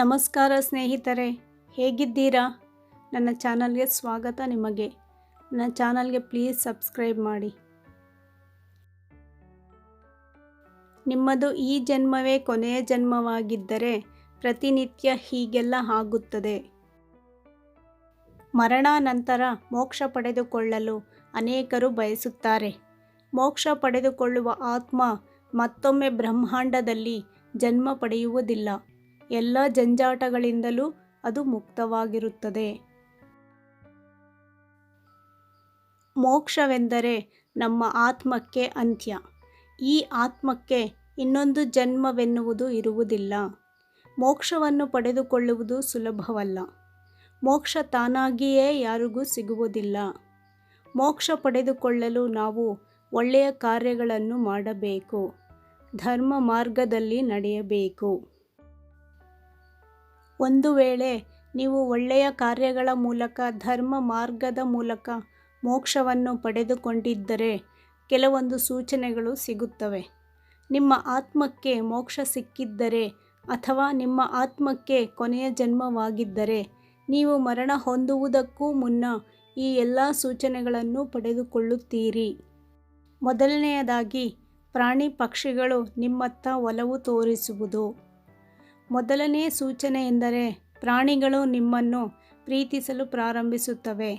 ನಮಸ್ಕಾರ ಸ್ನೇಹಿತರೆ, ಹೇಗಿದ್ದೀರಾ? ನನ್ನ ಚಾನಲ್ಗೆ ಸ್ವಾಗತ ನಿಮಗೆ. ನನ್ನ ಚಾನಲ್ಗೆ ಪ್ಲೀಸ್ ಸಬ್ಸ್ಕ್ರೈಬ್ ಮಾಡಿ. ನಿಮ್ಮದು ಈ ಜನ್ಮವೇ ಕೊನೆಯ ಜನ್ಮವಾಗಿದ್ದರೆ ಪ್ರತಿನಿತ್ಯ ಹೀಗೆಲ್ಲ ಆಗುತ್ತದೆ. ಮರಣಾನಂತರ ಮೋಕ್ಷ ಪಡೆದುಕೊಳ್ಳಲು ಅನೇಕರು ಬಯಸುತ್ತಾರೆ. ಮೋಕ್ಷ ಪಡೆದುಕೊಳ್ಳುವ ಆತ್ಮ ಮತ್ತೊಮ್ಮೆ ಬ್ರಹ್ಮಾಂಡದಲ್ಲಿ ಜನ್ಮ ಪಡೆಯುವುದಿಲ್ಲ. ಎಲ್ಲ ಜಂಜಾಟಗಳಿಂದಲೂ ಅದು ಮುಕ್ತವಾಗಿರುತ್ತದೆ. ಮೋಕ್ಷವೆಂದರೆ ನಮ್ಮ ಆತ್ಮಕ್ಕೆ ಅಂತ್ಯ. ಈ ಆತ್ಮಕ್ಕೆ ಇನ್ನೊಂದು ಜನ್ಮವೆನ್ನುವುದು ಇರುವುದಿಲ್ಲ. ಮೋಕ್ಷವನ್ನು ಪಡೆದುಕೊಳ್ಳುವುದು ಸುಲಭವಲ್ಲ. ಮೋಕ್ಷ ತಾನಾಗಿಯೇ ಯಾರಿಗೂ ಸಿಗುವುದಿಲ್ಲ. ಮೋಕ್ಷ ಪಡೆದುಕೊಳ್ಳಲು ನಾವು ಒಳ್ಳೆಯ ಕಾರ್ಯಗಳನ್ನು ಮಾಡಬೇಕು. ಧರ್ಮ ಮಾರ್ಗದಲ್ಲಿ ನಡೆಯಬೇಕು. ಒಂದು ವೇಳೆ ನೀವು ಒಳ್ಳೆಯ ಕಾರ್ಯಗಳ ಮೂಲಕ, ಧರ್ಮ ಮಾರ್ಗದ ಮೂಲಕ ಮೋಕ್ಷವನ್ನು ಪಡೆದುಕೊಂಡಿದ್ದರೆ ಕೆಲವೊಂದು ಸೂಚನೆಗಳು ಸಿಗುತ್ತವೆ. ನಿಮ್ಮ ಆತ್ಮಕ್ಕೆ ಮೋಕ್ಷ ಸಿಕ್ಕಿದ್ದರೆ ಅಥವಾ ನಿಮ್ಮ ಆತ್ಮಕ್ಕೆ ಕೊನೆಯ ಜನ್ಮವಾಗಿದ್ದರೆ ನೀವು ಮರಣ ಹೊಂದುವುದಕ್ಕೂ ಮುನ್ನ ಈ ಎಲ್ಲ ಸೂಚನೆಗಳನ್ನು ಪಡೆದುಕೊಳ್ಳುತ್ತೀರಿ. ಮೊದಲನೆಯದಾಗಿ, ಪ್ರಾಣಿ ಪಕ್ಷಿಗಳು ನಿಮ್ಮತ್ತ ಒಲವು ತೋರಿಸುವುದು. ಮೊದಲನೇ ಸೂಚನೆ ಎಂದರೆ ಪ್ರಾಣಿಗಳು ನಿಮ್ಮನ್ನು ಪ್ರೀತಿಸಲು ಪ್ರಾರಂಭಿಸುತ್ತವೆ.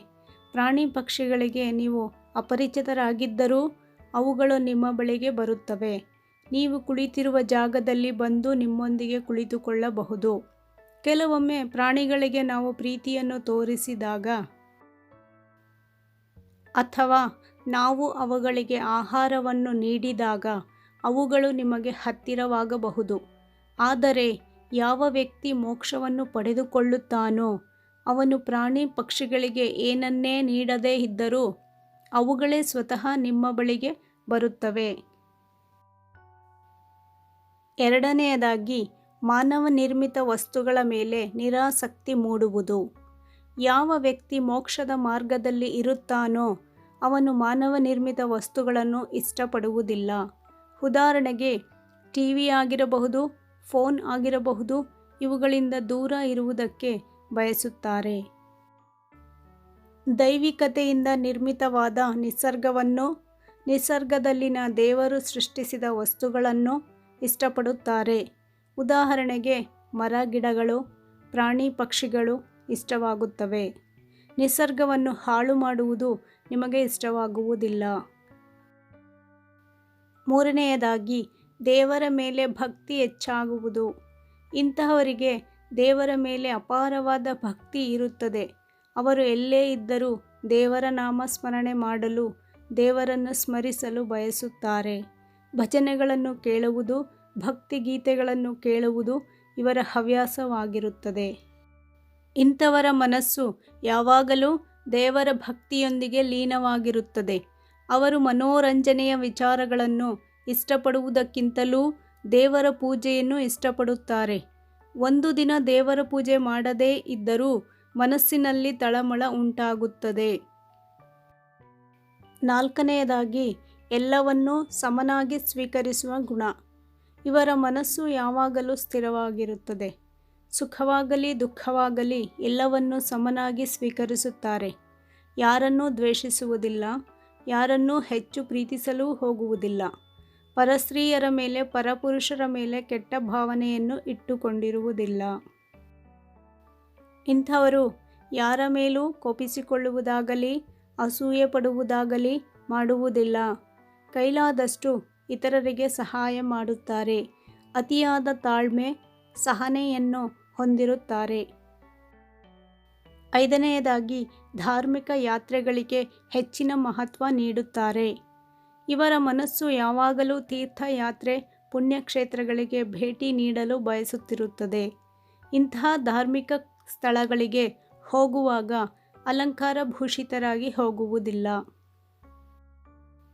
ಪ್ರಾಣಿ ಪಕ್ಷಿಗಳಿಗೆ ನೀವು ಅಪರಿಚಿತರಾಗಿದ್ದರೂ ಅವುಗಳು ನಿಮ್ಮ ಬಳಿಗೆ ಬರುತ್ತವೆ. ನೀವು ಕುಳಿತಿರುವ ಜಾಗದಲ್ಲಿ ಬಂದು ನಿಮ್ಮೊಂದಿಗೆ ಕುಳಿತುಕೊಳ್ಳಬಹುದು. ಕೆಲವೊಮ್ಮೆ ಪ್ರಾಣಿಗಳಿಗೆ ನಾವು ಪ್ರೀತಿಯನ್ನು ತೋರಿಸಿದಾಗ ಅಥವಾ ನಾವು ಅವುಗಳಿಗೆ ಆಹಾರವನ್ನು ನೀಡಿದಾಗ ಅವುಗಳು ನಿಮಗೆ ಹತ್ತಿರವಾಗಬಹುದು. ಆದರೆ ಯಾವ ವ್ಯಕ್ತಿ ಮೋಕ್ಷವನ್ನು ಪಡೆದುಕೊಳ್ಳುತ್ತಾನೋ, ಅವನು ಪ್ರಾಣಿ ಪಕ್ಷಿಗಳಿಗೆ ಏನನ್ನೇ ನೀಡದೇ ಇದ್ದರೂ ಅವುಗಳೇ ಸ್ವತಃ ನಿಮ್ಮ ಬಳಿಗೆ ಬರುತ್ತವೆ. ಎರಡನೆಯದಾಗಿ, ಮಾನವ ನಿರ್ಮಿತ ವಸ್ತುಗಳ ಮೇಲೆ ನಿರಾಸಕ್ತಿ ಮೂಡುವುದು. ಯಾವ ವ್ಯಕ್ತಿ ಮೋಕ್ಷದ ಮಾರ್ಗದಲ್ಲಿ ಇರುತ್ತಾನೋ, ಅವನು ಮಾನವ ನಿರ್ಮಿತ ವಸ್ತುಗಳನ್ನು ಇಷ್ಟಪಡುವುದಿಲ್ಲ. ಉದಾಹರಣೆಗೆ, ಟಿ ವಿ ಆಗಿರಬಹುದು ಫೋನ್ ಆಗಿರಬಹುದು. ಇವುಗಳಿಂದ ದೂರ ಇರುವುದಕ್ಕೆ ಬಯಸುತ್ತಾರೆ. ದೈವಿಕತೆಯಿಂದ ನಿರ್ಮಿತವಾದ ನಿಸರ್ಗವನ್ನು, ನಿಸರ್ಗದಲ್ಲಿನ ದೇವರು ಸೃಷ್ಟಿಸಿದ ವಸ್ತುಗಳನ್ನು ಇಷ್ಟಪಡುತ್ತಾರೆ. ಉದಾಹರಣೆಗೆ, ಮರ ಗಿಡಗಳು, ಪ್ರಾಣಿ ಪಕ್ಷಿಗಳು ಇಷ್ಟವಾಗುತ್ತವೆ. ನಿಸರ್ಗವನ್ನು ಹಾಳು ಮಾಡುವುದು ನಿಮಗೆ ಇಷ್ಟವಾಗುವುದಿಲ್ಲ. ಮೂರನೆಯದಾಗಿ ದೇವರ ಮೇಲೆ ಭಕ್ತಿ ಹೆಚ್ಚಾಗುವುದು. ಇಂತಹವರಿಗೆ ದೇವರ ಮೇಲೆ ಅಪಾರವಾದ ಭಕ್ತಿ ಇರುತ್ತದೆ. ಅವರು ಎಲ್ಲೇ ಇದ್ದರೂ ದೇವರ ನಾಮ ಸ್ಮರಣೆ ಮಾಡಲು, ದೇವರನ್ನು ಸ್ಮರಿಸಲು ಬಯಸುತ್ತಾರೆ. ಭಜನೆಗಳನ್ನು ಕೇಳುವುದು, ಭಕ್ತಿ ಗೀತೆಗಳನ್ನು ಕೇಳುವುದು ಇವರ ಹವ್ಯಾಸವಾಗಿರುತ್ತದೆ. ಇಂಥವರ ಮನಸ್ಸು ಯಾವಾಗಲೂ ದೇವರ ಭಕ್ತಿಯೊಂದಿಗೆ ಲೀನವಾಗಿರುತ್ತದೆ. ಅವರು ಮನೋರಂಜನೆಯ ವಿಚಾರಗಳನ್ನು ಇಷ್ಟಪಡುವುದಕ್ಕಿಂತಲೂ ದೇವರ ಪೂಜೆಯನ್ನು ಇಷ್ಟಪಡುತ್ತಾರೆ. ಒಂದು ದಿನ ದೇವರ ಪೂಜೆ ಮಾಡದೇ ಇದ್ದರೂ ಮನಸ್ಸಿನಲ್ಲಿ ತಳಮಳ ಉಂಟಾಗುತ್ತದೆ. ನಾಲ್ಕನೆಯದಾಗಿ, ಎಲ್ಲವನ್ನೂ ಸಮನಾಗಿ ಸ್ವೀಕರಿಸುವ ಗುಣ. ಇವರ ಮನಸ್ಸು ಯಾವಾಗಲೂ ಸ್ಥಿರವಾಗಿರುತ್ತದೆ. ಸುಖವಾಗಲಿ, ದುಃಖವಾಗಲಿ, ಎಲ್ಲವನ್ನೂ ಸಮನಾಗಿ ಸ್ವೀಕರಿಸುತ್ತಾರೆ. ಯಾರನ್ನೂ ದ್ವೇಷಿಸುವುದಿಲ್ಲ, ಯಾರನ್ನೂ ಹೆಚ್ಚು ಪ್ರೀತಿಸಲು ಹೋಗುವುದಿಲ್ಲ. ಪರಸ್ತ್ರೀಯರ ಮೇಲೆ, ಪರಪುರುಷರ ಮೇಲೆ ಕೆಟ್ಟ ಭಾವನೆಯನ್ನು ಇಟ್ಟುಕೊಂಡಿರುವುದಿಲ್ಲ. ಇಂಥವರು ಯಾರ ಮೇಲೂ ಕೋಪಿಸಿಕೊಳ್ಳುವುದಾಗಲಿ ಅಸೂಯೆ ಪಡುವುದಾಗಲಿ ಮಾಡುವುದಿಲ್ಲ. ಕೈಲಾದಷ್ಟು ಇತರರಿಗೆ ಸಹಾಯ ಮಾಡುತ್ತಾರೆ. ಅತಿಯಾದ ತಾಳ್ಮೆ ಸಹನೆಯನ್ನು ಹೊಂದಿರುತ್ತಾರೆ. ಐದನೆಯದಾಗಿ, ಧಾರ್ಮಿಕ ಯಾತ್ರೆಗಳಿಗೆ ಹೆಚ್ಚಿನ ಮಹತ್ವ ನೀಡುತ್ತಾರೆ. ಇವರ ಮನಸ್ಸು ಯಾವಾಗಲೂ ತೀರ್ಥಯಾತ್ರೆ ಪುಣ್ಯಕ್ಷೇತ್ರಗಳಿಗೆ ಭೇಟಿ ನೀಡಲು ಬಯಸುತ್ತಿರುತ್ತದೆ. ಇಂತಹ ಧಾರ್ಮಿಕ ಸ್ಥಳಗಳಿಗೆ ಹೋಗುವಾಗ ಅಲಂಕಾರ ಭೂಷಿತರಾಗಿ ಹೋಗುವುದಿಲ್ಲ.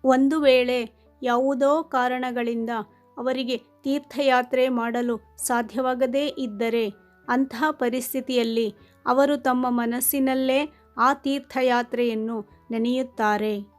ಒಂದು ವೇಳೆ ಯಾವುದೋ ಕಾರಣಗಳಿಂದ ಅವರಿಗೆ ತೀರ್ಥಯಾತ್ರೆ ಮಾಡಲು ಸಾಧ್ಯವಾಗದೇ ಇದ್ದರೆ ಅಂತಹ ಪರಿಸ್ಥಿತಿಯಲ್ಲಿ ಅವರು ತಮ್ಮ ಮನಸ್ಸಿನಲ್ಲೇ ಆ ತೀರ್ಥಯಾತ್ರೆಯನ್ನು ನೆನೆಯುತ್ತಾರೆ.